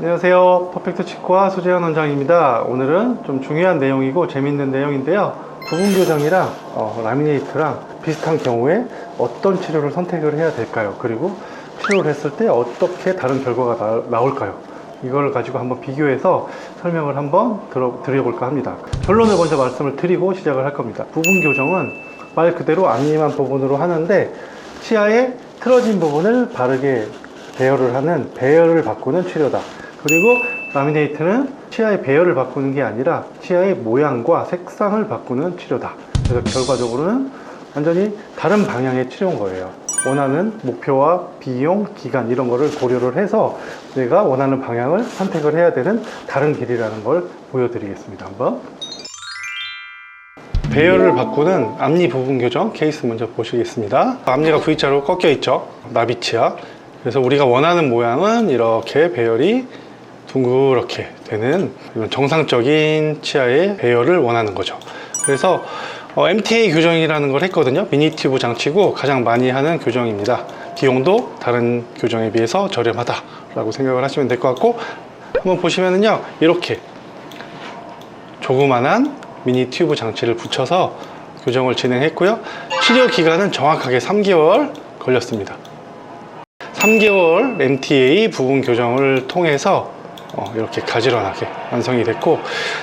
안녕하세요. 퍼펙트 치과 수재현 원장입니다. 오늘은 좀 중요한 내용이고 재밌는 내용인데요. 부분 교정이랑 어, 라미네이트랑 비슷한 경우에 어떤 치료를 선택을 해야 될까요? 그리고 치료를 했을 때 어떻게 다른 결과가 나, 올까요 이걸 가지고 한번 비교해서 설명을 한번 들어, 드려볼까 합니다. 결론을 먼저 말씀을 드리고 시작을 할 겁니다. 부분 교정은 말 그대로 안림한 부분으로 하는데 치아의 틀어진 부분을 바르게 배열을 하는 배열을 바꾸는 치료다. 그리고 라미네이트는 치아의 배열을 바꾸는 게 아니라 치아의 모양과 색상을 바꾸는 치료다. 그래서 결과적으로는 완전히 다른 방향의 치료인 거예요. 원하는 목표와 비용, 기간 이런 거를 고려를 해서 내가 원하는 방향을 선택을 해야 되는 다른 길이라는 걸 보여드리겠습니다. 한번. 배열을 바꾸는 앞니 부분 교정 케이스 먼저 보시겠습니다. 앞니가 V자로 꺾여 있죠. 나비치아. 그래서 우리가 원하는 모양은 이렇게 배열이 둥그렇게 되는 정상적인 치아의 배열을 원하는 거죠. 그래서 어, MTA 교정이라는 걸 했거든요. 미니 튜브 장치고 가장 많이 하는 교정입니다. 비용도 다른 교정에 비해서 저렴하다 라고 생각을 하시면 될 것 같고 한번 보시면은요 이렇게 조그만한 미니 튜브 장치를 붙여서 교정을 진행했고요. 치료 기간은 정확하게 3개월 걸렸습니다. 3개월 MTA 부분 교정을 통해서 어, 이렇게 가지런하게 완성이 됐고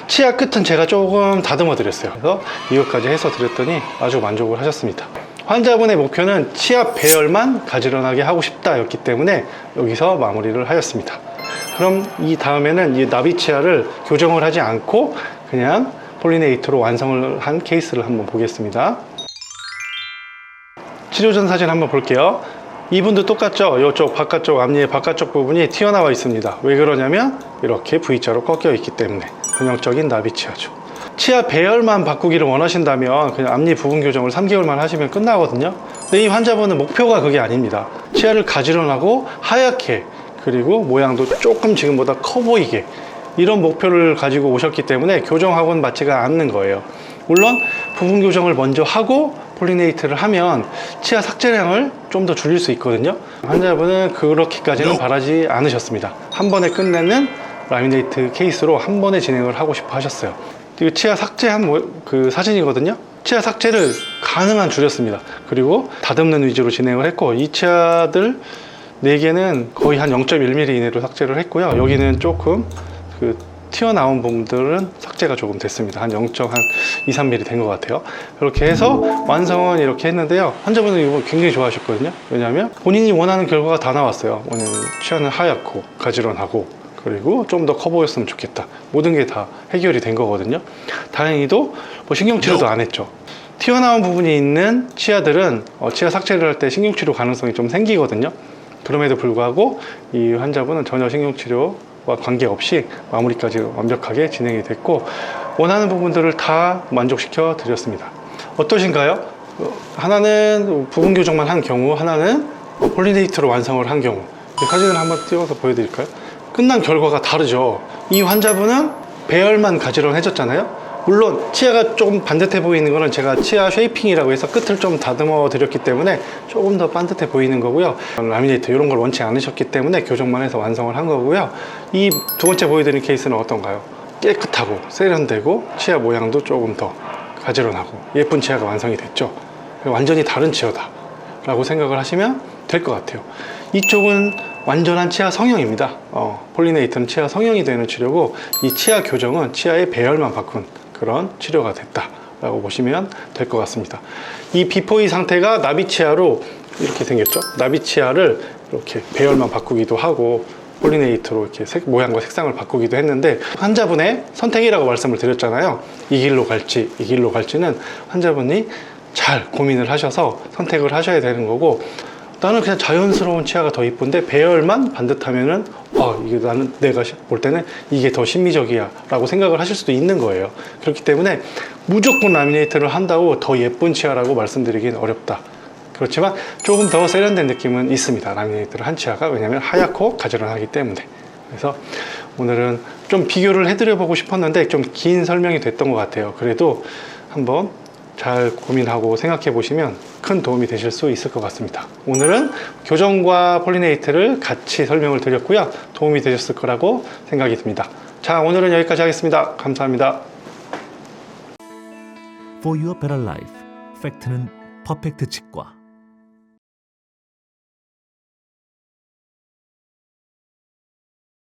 치아 끝은 제가 조금 다듬어 드렸어요. 그래서 이것까지 해서 드렸더니 아주 만족을 하셨습니다. 환자분의 목표는 치아 배열만 가지런하게 하고 싶다였기 때문에 여기서 마무리를 하였습니다. 그럼 이 다음에는 이 나비 치아를 교정을 하지 않고 그냥 폴리네이트로 완성을 한 케이스를 한번 보겠습니다. 치료 전 사진 한번 볼게요. 이분도 똑같죠? 이쪽 바깥쪽 앞니의 바깥쪽 부분이 튀어나와 있습니다. 왜 그러냐면 이렇게 V자로 꺾여 있기 때문에 전형적인 나비 치아죠. 치아 배열만 바꾸기를 원하신다면 그냥 앞니 부분 교정을 3개월만 하시면 끝나거든요. 근데 이 환자분은 목표가 그게 아닙니다. 치아를 가지런하고 하얗게 그리고 모양도 조금 지금보다 커 보이게 이런 목표를 가지고 오셨기 때문에 교정하고는 맞지가 않는 거예요. 물론 부분 교정을 먼저 하고 폴리네이트를 하면 치아 삭제량을 좀 더 줄일 수 있거든요. 환자분은 그렇게까지는 바라지 않으셨습니다. 한 번에 끝내는 라미네이트 케이스로 한 번에 진행을 하고 싶어 하셨어요. 이거 치아 삭제한 모- 그 사진이거든요. 치아 삭제를 가능한 줄였습니다. 그리고 다듬는 위주로 진행을 했고 이 치아들 4개는 거의 한 0.1mm 이내로 삭제를 했고요. 여기는 조금 그 튀어나온 부분들은 삭제가 조금 됐습니다. 한 0.한 2, 3mm 된 것 같아요. 이렇게 해서 완성은 이렇게 했는데요. 환자분은 이거 굉장히 좋아하셨거든요. 왜냐하면 본인이 원하는 결과가 다 나왔어요. 오늘 치아는 하얗고 가지런하고 그리고 좀 더 커 보였으면 좋겠다. 모든 게 다 해결이 된 거거든요. 다행히도 뭐 신경치료도 안 했죠. 튀어나온 부분이 있는 치아들은 어, 치아 삭제를 할 때 신경치료 가능성이 좀 생기거든요. 그럼에도 불구하고 이 환자분은 전혀 신경치료와 관계없이 마무리까지 완벽하게 진행이 됐고 원하는 부분들을 다 만족시켜 드렸습니다. 어떠신가요? 어, 하나는 부분 교정만 한 경우, 하나는 어, 폴리네이트로 완성을 한 경우. 이 사진을 한번 띄워서 보여드릴까요? 끝난 결과가 다르죠. 이 환자분은 배열만 가지런해졌잖아요. 물론 치아가 조금 반듯해 보이는 거는 제가 치아 쉐이핑이라고 해서 끝을 좀 다듬어 드렸기 때문에 조금 더 반듯해 보이는 거고요. 라미네이트 이런 걸 원치 않으셨기 때문에 교정만 해서 완성을 한 거고요. 이 두 번째 보여드린 케이스는 어떤가요? 깨끗하고 세련되고 치아 모양도 조금 더 가지런하고 예쁜 치아가 완성이 됐죠. 완전히 다른 치아다. 라고 생각을 하시면 될 것 같아요. 이쪽은 완전한 치아 성형입니다. 어, 폴리네이트는 치아 성형이 되는 치료고 이 치아 교정은 치아의 배열만 바꾼 그런 치료가 됐다. 라고 보시면 될 것 같습니다. 이 비포이 상태가 나비치아로 이렇게 생겼죠. 나비치아를 이렇게 배열만 바꾸기도 하고 폴리네이트로 이렇게 색, 모양과 색상을 바꾸기도 했는데 환자분의 선택이라고 말씀을 드렸잖아요. 이 길로 갈지 이 길로 갈지는 환자분이 잘 고민을 하셔서 선택을 하셔야 되는 거고 나는 그냥 자연스러운 치아가 더 이쁜데 배열만 반듯하면은 아 이게 나는 내가 시- 볼 때는 이게 더 심미적이야 라고 생각을 하실 수도 있는 거예요. 그렇기 때문에 무조건 라미네이트를 한다고 더 예쁜 치아라고 말씀드리긴 어렵다. 그렇지만 조금 더 세련된 느낌은 있습니다. 라미네이트를 한 치아가 왜냐면 하얗고 가지런하기 때문에. 그래서 오늘은 좀 비교를 해드려 보고 싶었는데 좀 긴 설명이 됐던 것 같아요. 그래도 한번 잘 고민하고 생각해 보시면 큰 도움이 되실 수 있을 것 같습니다. 오늘은 교정과 폴리네이트를 같이 설명을 드렸고요. 도움이 되셨을 거라고 생각이 듭니다. 자, 오늘은 여기까지 하겠습니다. 감사합니다. For Your Better Life 팩트는 퍼펙트 치과